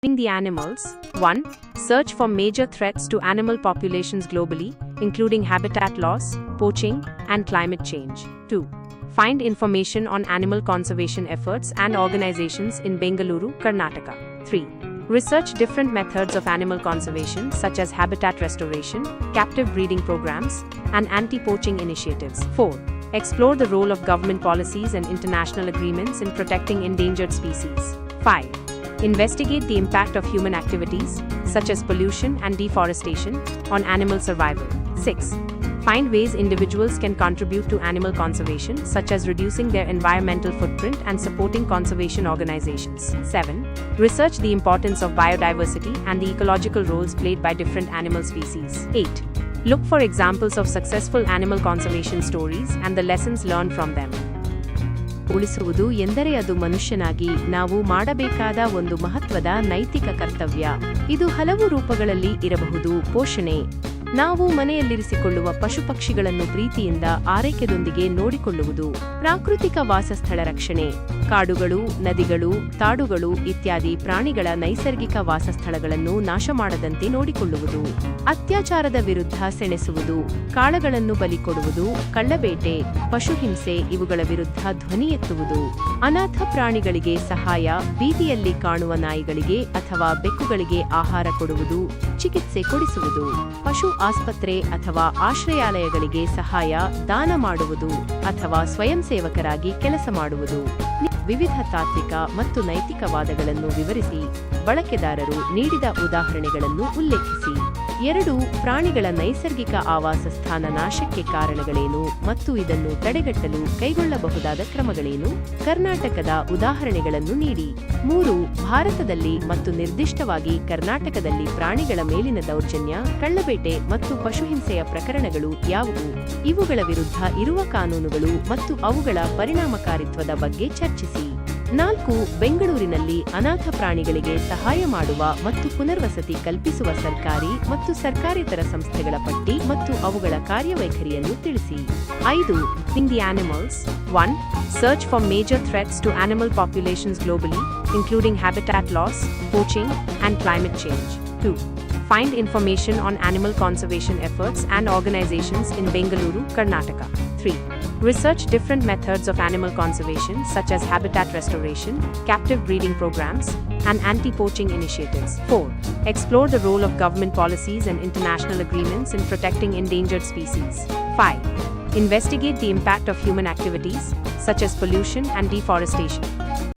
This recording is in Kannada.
the animals. 1. Search for major threats to animal populations globally, including habitat loss, poaching, and climate change. 2. Find information on animal conservation efforts and organizations in Bengaluru, Karnataka. 3. Research different methods of animal conservation, such as habitat restoration, captive breeding programs, and anti poaching initiatives. 4. Explore the role of government policies and international agreements in protecting endangered species. 5. Investigate the impact of human activities, such as pollution and deforestation, on animal survival. 6. Find ways individuals can contribute to animal conservation, such as reducing their environmental footprint and supporting conservation organizations. 7. Research the importance of biodiversity and the ecological roles played by different animal species. 8. Look for examples of successful animal conservation stories and the lessons learned from them. ಉಳಿಸುವುದು ಎಂದರೆ ಅದು ಮನುಷ್ಯನಾಗಿ ನಾವು ಮಾಡಬೇಕಾದ ಒಂದು ಮಹತ್ವದ ನೈತಿಕ ಕರ್ತವ್ಯ. ಇದು ಹಲವು ರೂಪಗಳಲ್ಲಿ ಇರಬಹುದು. ಪೋಷಣೆ. ನಾವು ಮನೆಯಲ್ಲಿರಿಸಿಕೊಳ್ಳುವ ಪಶು ಪಕ್ಷಿಗಳನ್ನು ಪ್ರೀತಿಯಿಂದ ಆರೈಕೆದೊಂದಿಗೆ ನೋಡಿಕೊಳ್ಳುವುದು. ಪ್ರಾಕೃತಿಕ ವಾಸಸ್ಥಳ ರಕ್ಷಣೆ. ಕಾಡುಗಳು, ನದಿಗಳು, ತಾಡುಗಳು ಇತ್ಯಾದಿ ಪ್ರಾಣಿಗಳ ನೈಸರ್ಗಿಕ ವಾಸಸ್ಥಳಗಳನ್ನು ನಾಶ ಮಾಡದಂತೆ ನೋಡಿಕೊಳ್ಳುವುದು. ಅತ್ಯಾಚಾರದ ವಿರುದ್ಧ ಸೆಣಸುವುದು. ಕಾಳಗಳನ್ನು ಬಲಿಕೊಡುವುದು. ಕಳ್ಳಬೇಟೆ, ಪಶುಹಿಂಸೆ ಇವುಗಳ ವಿರುದ್ಧ ಧ್ವನಿ ಎತ್ತುವುದು. ಅನಾಥ ಪ್ರಾಣಿಗಳಿಗೆ ಸಹಾಯ, ಬೀದಿಯಲ್ಲಿ ಕಾಣುವ ನಾಯಿಗಳಿಗೆ ಅಥವಾ ಬೆಕ್ಕುಗಳಿಗೆ ಆಹಾರ ಕೊಡುವುದು, ಚಿಕಿತ್ಸೆ ಕೊಡಿಸುವುದು. ಪಶು ಆಸ್ಪತ್ರೆ ಅಥವಾ ಆಶ್ರಯಾಲಯಗಳಿಗೆ ಸಹಾಯ, ದಾನ ಮಾಡುವುದು ಅಥವಾ ಸ್ವಯಂ ಸೇವಕರಾಗಿ ಕೆಲಸ ಮಾಡುವುದು. ವಿವಿಧ ತಾತ್ವಿಕ ಮತ್ತು ನೈತಿಕವಾದಗಳನ್ನು ವಿವರಿಸಿ, ಬಳಕೆದಾರರು ನೀಡಿದ ಉದಾಹರಣೆಗಳನ್ನು ಉಲ್ಲೇಖಿಸಿ. ಎರಡು ಪ್ರಾಣಿಗಳ ನೈಸರ್ಗಿಕ ಆವಾಸ ಸ್ಥಾನ ನಾಶಕ್ಕೆ ಕಾರಣಗಳೇನು ಮತ್ತು ಇದನ್ನು ತಡೆಗಟ್ಟಲು ಕೈಗೊಳ್ಳಬಹುದಾದ ಕ್ರಮಗಳೇನು? ಕರ್ನಾಟಕದ ಉದಾಹರಣೆಗಳನ್ನು ನೀಡಿ. ಮೂರು, ಭಾರತದಲ್ಲಿ ಮತ್ತು ನಿರ್ದಿಷ್ಟವಾಗಿ ಕರ್ನಾಟಕದಲ್ಲಿ ಪ್ರಾಣಿಗಳ ಮೇಲಿನ ದೌರ್ಜನ್ಯ, ಕಳ್ಳಬೇಟೆ ಮತ್ತು ಪಶುಹಿಂಸೆಯ ಪ್ರಕರಣಗಳು ಯಾವುವು? ಇವುಗಳ ವಿರುದ್ಧ ಇರುವ ಕಾನೂನುಗಳು ಮತ್ತು ಅವುಗಳ ಪರಿಣಾಮಕಾರಿತ್ವದ ಬಗ್ಗೆ ಚರ್ಚಿಸಿ. ನಾಲ್ಕು ಬೆಂಗಳೂರಿನಲ್ಲಿ ಅನಾಥ ಪ್ರಾಣಿಗಳಿಗೆ ಸಹಾಯ ಮಾಡುವ ಮತ್ತು ಪುನರ್ವಸತಿ ಕಲ್ಪಿಸುವ ಸರ್ಕಾರಿ ಮತ್ತು ಸರ್ಕಾರೇತರ ಸಂಸ್ಥೆಗಳ ಪಟ್ಟಿ ಮತ್ತು ಅವುಗಳ ಕಾರ್ಯವೈಖರಿಯನ್ನು ತಿಳಿಸಿ ಐದು in the animals one search for major threats to animal populations globally including habitat loss poaching and climate change. 2. Find information on animal conservation efforts and organizations in Bengaluru, Karnataka. 3. Research different methods of animal conservation such as habitat restoration, captive breeding programs, and anti-poaching initiatives. 4. Explore the role of government policies and international agreements in protecting endangered species. 5. Investigate the impact of human activities such as pollution and deforestation